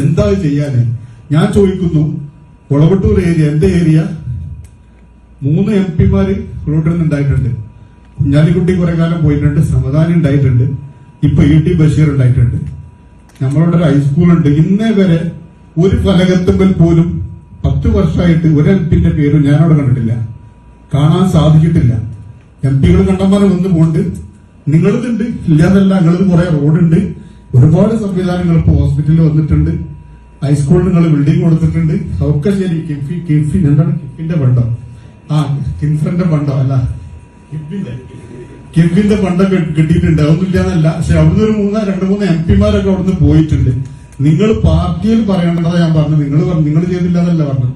എന്താ ചെയ്യാന്? ഞാൻ ചോദിക്കുന്നു കൊളവട്ടൂർ ഏരിയ എന്റെ ഏരിയ മൂന്ന് എം പിമാര് റോഡിൽ ഉണ്ടായിട്ടുണ്ട് കുഞ്ഞാലിക്കുട്ടി കുറെ കാലം പോയിട്ടുണ്ട് സമദാനി ഉണ്ടായിട്ടുണ്ട് ഇപ്പൊ ഇ ടി ബഷീർ ഉണ്ടായിട്ടുണ്ട്. നമ്മളുടെ ഒരു ഹൈസ്കൂളുണ്ട് ഇന്നേ വരെ ഒരു ഫലകത്തുമ്പൽ പോലും പത്ത് വർഷമായിട്ട് ഒരു എം പിന്റെ പേരും ഞാനവിടെ കണ്ടിട്ടില്ല. കാണാൻ സാധിച്ചിട്ടില്ല. എം പികൾ കണ്ടമാനം ഒന്ന് പോണ്ട്. നിങ്ങളതുണ്ട് ഇല്ലാന്നല്ല നിങ്ങളത് കുറെ റോഡുണ്ട് ഒരുപാട് സംവിധാനങ്ങൾ ഇപ്പൊ ഹോസ്പിറ്റലിൽ വന്നിട്ടുണ്ട്. ഹൈസ്കൂളിൽ നിങ്ങൾ ബിൽഡിംഗ് കൊടുത്തിട്ടുണ്ട്. അതൊക്കെ ശരി കിഫി കിഫി എന്താണ് കിഫിന്റെ ഫണ്ടോ ആ കിൻഫ്രന്റെ ഫണ്ടോ അല്ല. കിഫിന്റെ. കിഫിന്റെ ഫണ്ടൊക്കെ കിട്ടിയിട്ടുണ്ട്. അതൊന്നും ഇല്ലാന്നല്ല. പക്ഷെ അവിടുന്ന് ഒരു മൂന്ന് രണ്ട് മൂന്ന് എം പിമാരൊക്കെ അവിടുന്ന് പോയിട്ടുണ്ട്. നിങ്ങൾ പാർട്ടിയിൽ പറയേണ്ടതാ ഞാൻ പറഞ്ഞു നിങ്ങൾ നിങ്ങൾ ചെയ്തില്ല എന്നല്ല പറഞ്ഞു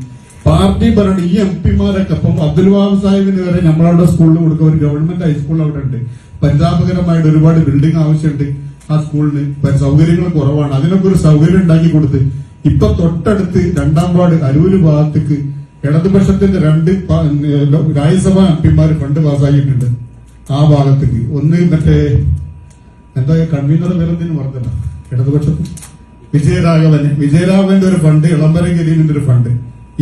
പാർട്ടി പറയണ്ട. ഈ എം പിമാരൊക്കെ ഇപ്പം അബ്ദുൽ വാബ് സാഹിബിന് വരെ നമ്മളവിടെ സ്കൂളിൽ കൊടുക്കുക. ഒരു ഗവൺമെന്റ് ഹൈസ്കൂൾ അവിടെ ഉണ്ട്. പരിതാപകരമായിട്ട് ഒരുപാട് ബിൽഡിംഗ് ആവശ്യമുണ്ട്. ആ സ്കൂളിന് സൗകര്യങ്ങൾ കുറവാണ്. അതിനൊക്കെ ഒരു സൗകര്യം ഉണ്ടാക്കി കൊടുത്ത് ഇപ്പൊ തൊട്ടടുത്ത് രണ്ടാം വാർഡ് അരൂര് ഭാഗത്തേക്ക് ഇടതുപക്ഷത്തിന്റെ രണ്ട് രാജ്യസഭാ എം പിമാര് ഫണ്ട് പാസ്സാക്കിയിട്ടുണ്ട്. ആ ഭാഗത്തേക്ക്. ഒന്ന് മറ്റേ എന്താ കൺവീനർ വേറെന്തിന് പറഞ്ഞില്ല ഇടതുപക്ഷത്ത് വിജയരാഘവന് വിജയരാഘവന്റെ ഒരു ഫണ്ട് ഇളംബരം ഗരീബിന്റെ ഒരു ഫണ്ട്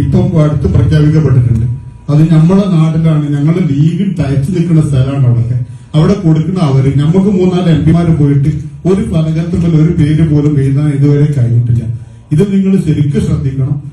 ഇപ്പം അടുത്ത് പ്രഖ്യാപിക്കപ്പെട്ടിട്ടുണ്ട്. അത് നമ്മളെ നാട്ടിലാണ് ഞങ്ങളുടെ ലീഗിൽ ടയച്ചു നിൽക്കുന്ന സ്ഥലമാണ് അവിടെ അവിടെ കൊടുക്കുന്ന അവർ നമുക്ക് മൂന്നാൽ എം പിമാര് പോയിട്ട് ഒരു പലകത്തുമ്പോൾ ഒരു പേര് പോലും എഴുതാൻ ഇതുവരെ കഴിഞ്ഞിട്ടില്ല. ഇത് നിങ്ങൾ ശരിക്കും ശ്രദ്ധിക്കണം.